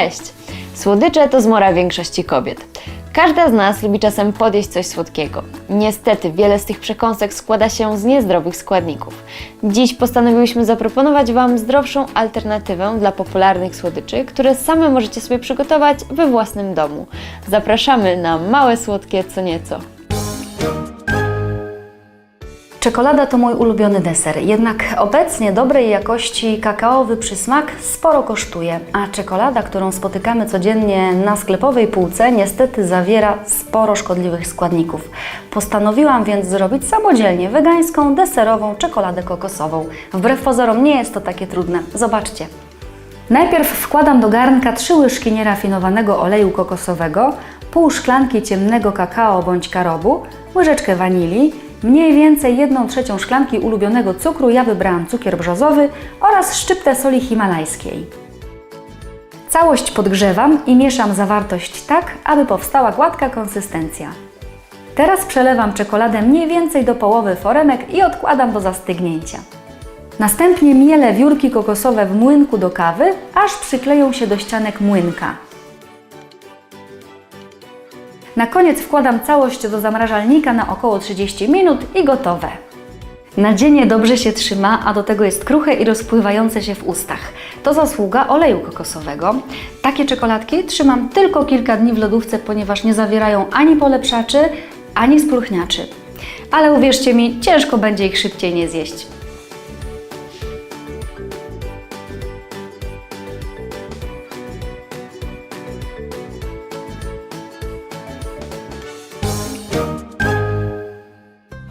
Cześć! Słodycze to zmora większości kobiet. Każda z nas lubi czasem podjeść coś słodkiego. Niestety, wiele z tych przekąsek składa się z niezdrowych składników. Dziś postanowiłyśmy zaproponować Wam zdrowszą alternatywę dla popularnych słodyczy, które same możecie sobie przygotować we własnym domu. Zapraszamy na małe słodkie co nieco. Czekolada to mój ulubiony deser, jednak obecnie dobrej jakości kakaowy przysmak sporo kosztuje, a czekolada, którą spotykamy codziennie na sklepowej półce, niestety zawiera sporo szkodliwych składników. Postanowiłam więc zrobić samodzielnie wegańską, deserową czekoladę kokosową. Wbrew pozorom nie jest to takie trudne. Zobaczcie. Najpierw wkładam do garnka 3 łyżki nierafinowanego oleju kokosowego, pół szklanki ciemnego kakao bądź karobu, łyżeczkę wanilii, mniej więcej 1 trzecią szklanki ulubionego cukru, ja wybrałam cukier brzozowy oraz szczyptę soli himalajskiej. Całość podgrzewam i mieszam zawartość tak, aby powstała gładka konsystencja. Teraz przelewam czekoladę mniej więcej do połowy foremek i odkładam do zastygnięcia. Następnie mielę wiórki kokosowe w młynku do kawy, aż przykleją się do ścianek młynka. Na koniec wkładam całość do zamrażalnika na około 30 minut i gotowe. Nadzienie dobrze się trzyma, a do tego jest kruche i rozpływające się w ustach. To zasługa oleju kokosowego. Takie czekoladki trzymam tylko kilka dni w lodówce, ponieważ nie zawierają ani polepszaczy, ani spróchniaczy. Ale uwierzcie mi, ciężko będzie ich szybciej nie zjeść.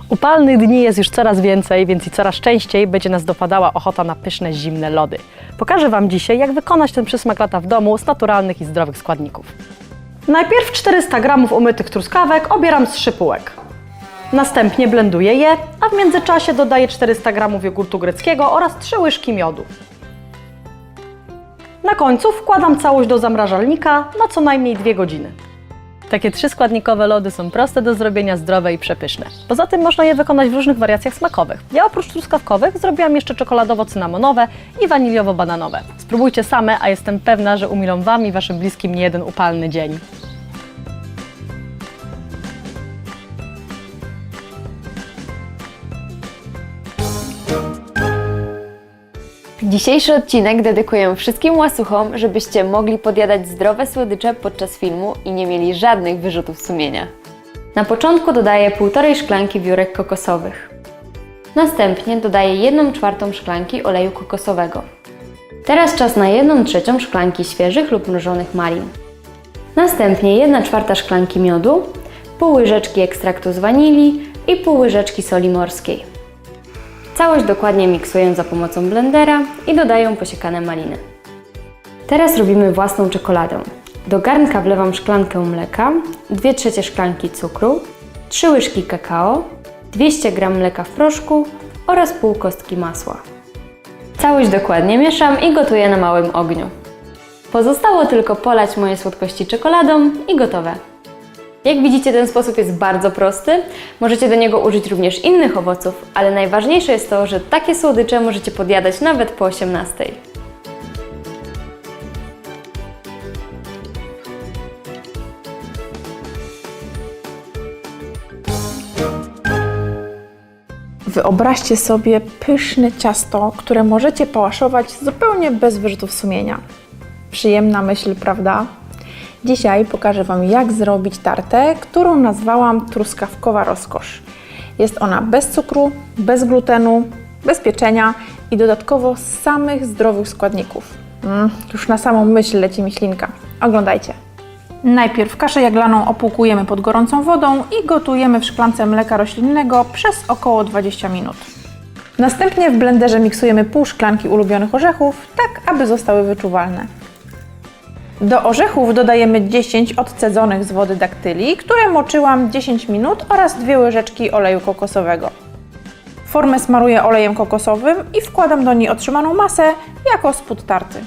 Upalnych dni jest już coraz więcej, więc i coraz częściej będzie nas dopadała ochota na pyszne, zimne lody. Pokażę Wam dzisiaj, jak wykonać ten przysmak lata w domu z naturalnych i zdrowych składników. Najpierw 400 g umytych truskawek obieram z szypułek. Następnie blenduję je, a w międzyczasie dodaję 400 g jogurtu greckiego oraz 3 łyżki miodu. Na końcu wkładam całość do zamrażalnika na co najmniej 2 godziny. Takie trzyskładnikowe lody są proste do zrobienia, zdrowe i przepyszne. Poza tym można je wykonać w różnych wariacjach smakowych. Ja oprócz truskawkowych zrobiłam jeszcze czekoladowo-cynamonowe i waniliowo-bananowe. Spróbujcie same, a jestem pewna, że umilą Wam i Waszym bliskim nie jeden upalny dzień. Dzisiejszy odcinek dedykuję wszystkim łasuchom, żebyście mogli podjadać zdrowe słodycze podczas filmu i nie mieli żadnych wyrzutów sumienia. Na początku dodaję 1,5 szklanki wiórek kokosowych. Następnie dodaję 1 czwartą szklanki oleju kokosowego. Teraz czas na 1 trzecią szklanki świeżych lub mrożonych malin. Następnie 1 czwarta szklanki miodu, pół łyżeczki ekstraktu z wanilii i pół łyżeczki soli morskiej. Całość dokładnie miksuję za pomocą blendera i dodaję posiekane maliny. Teraz robimy własną czekoladę. Do garnka wlewam szklankę mleka, 2 trzecie szklanki cukru, 3 łyżki kakao, 200 g mleka w proszku oraz pół kostki masła. Całość dokładnie mieszam i gotuję na małym ogniu. Pozostało tylko polać moje słodkości czekoladą i gotowe. Jak widzicie, ten sposób jest bardzo prosty. Możecie do niego użyć również innych owoców, ale najważniejsze jest to, że takie słodycze możecie podjadać nawet po 18. Wyobraźcie sobie pyszne ciasto, które możecie pałaszować zupełnie bez wyrzutów sumienia. Przyjemna myśl, prawda? Dzisiaj pokażę Wam, jak zrobić tartę, którą nazwałam truskawkowa rozkosz. Jest ona bez cukru, bez glutenu, bez pieczenia i dodatkowo z samych zdrowych składników. Mm, już na samą myśl leci mi ślinka. Oglądajcie. Najpierw kaszę jaglaną opłukujemy pod gorącą wodą i gotujemy w szklance mleka roślinnego przez około 20 minut. Następnie w blenderze miksujemy pół szklanki ulubionych orzechów, tak aby zostały wyczuwalne. Do orzechów dodajemy 10 odcedzonych z wody daktyli, które moczyłam 10 minut oraz dwie łyżeczki oleju kokosowego. Formę smaruję olejem kokosowym i wkładam do niej otrzymaną masę jako spód tarty.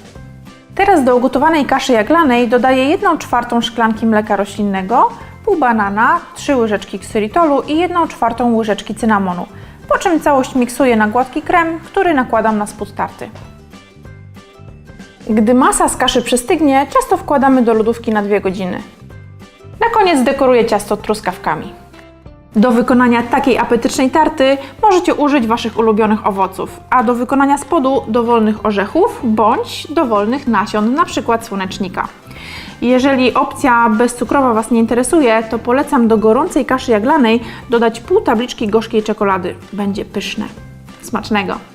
Teraz do ugotowanej kaszy jaglanej dodaję 1 czwartą szklanki mleka roślinnego, pół banana, 3 łyżeczki ksylitolu i 1 czwartą łyżeczki cynamonu, po czym całość miksuję na gładki krem, który nakładam na spód tarty. Gdy masa z kaszy przystygnie, ciasto wkładamy do lodówki na 2 godziny. Na koniec dekoruję ciasto truskawkami. Do wykonania takiej apetycznej tarty możecie użyć Waszych ulubionych owoców, a do wykonania spodu dowolnych orzechów bądź dowolnych nasion, np. słonecznika. Jeżeli opcja bezcukrowa Was nie interesuje, to polecam do gorącej kaszy jaglanej dodać pół tabliczki gorzkiej czekolady. Będzie pyszne. Smacznego!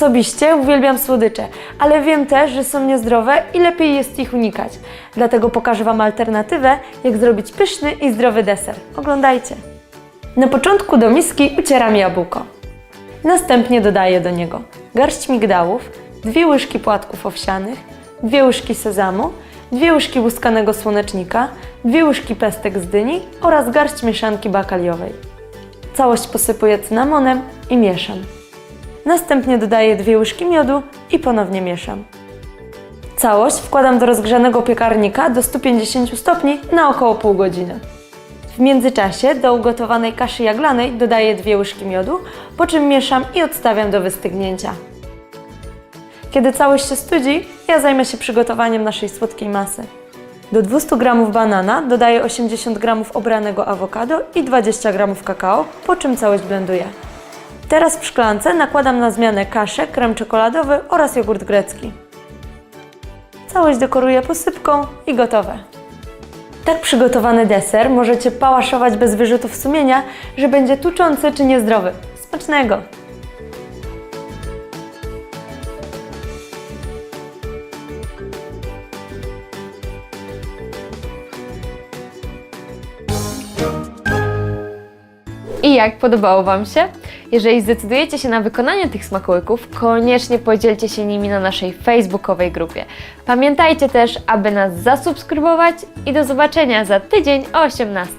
Osobiście uwielbiam słodycze, ale wiem też, że są niezdrowe i lepiej jest ich unikać. Dlatego pokażę Wam alternatywę, jak zrobić pyszny i zdrowy deser. Oglądajcie. Na początku do miski ucieram jabłko. Następnie dodaję do niego garść migdałów, dwie łyżki płatków owsianych, dwie łyżki sezamu, dwie łyżki łuskanego słonecznika, dwie łyżki pestek z dyni oraz garść mieszanki bakaliowej. Całość posypuję cynamonem i mieszam. Następnie dodaję dwie łyżki miodu i ponownie mieszam. Całość wkładam do rozgrzanego piekarnika do 150 stopni na około pół godziny. W międzyczasie do ugotowanej kaszy jaglanej dodaję dwie łyżki miodu, po czym mieszam i odstawiam do wystygnięcia. Kiedy całość się studzi, ja zajmę się przygotowaniem naszej słodkiej masy. Do 200 g banana dodaję 80 g obranego awokado i 20 g kakao, po czym całość blenduję. Teraz w szklance nakładam na zmianę kaszę, krem czekoladowy oraz jogurt grecki. Całość dekoruję posypką i gotowe. Tak przygotowany deser możecie pałaszować bez wyrzutów sumienia, że będzie tuczący czy niezdrowy. Smacznego! I jak podobało Wam się? Jeżeli zdecydujecie się na wykonanie tych smakołyków, koniecznie podzielcie się nimi na naszej facebookowej grupie. Pamiętajcie też, aby nas zasubskrybować i do zobaczenia za tydzień o 18.